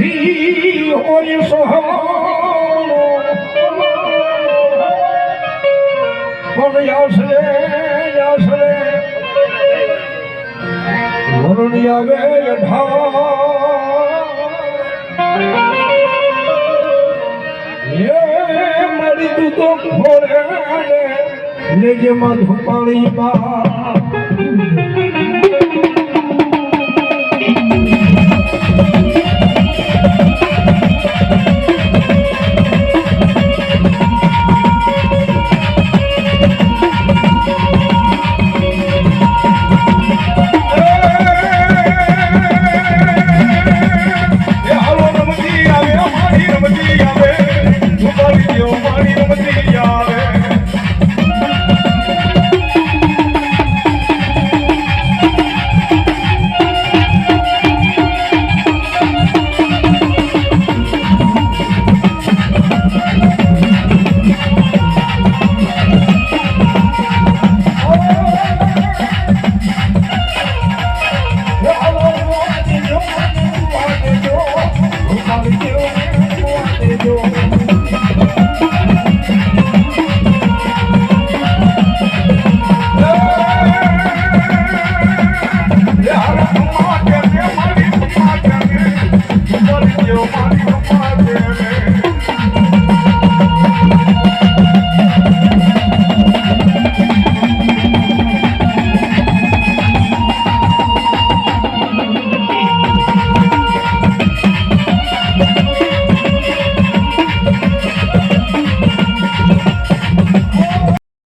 નથી હોય સહારો પણ યાસરે યાસરે વરણી આવે યઢાર એ તું તો ખોરે લેજે માં ધુપાળી માં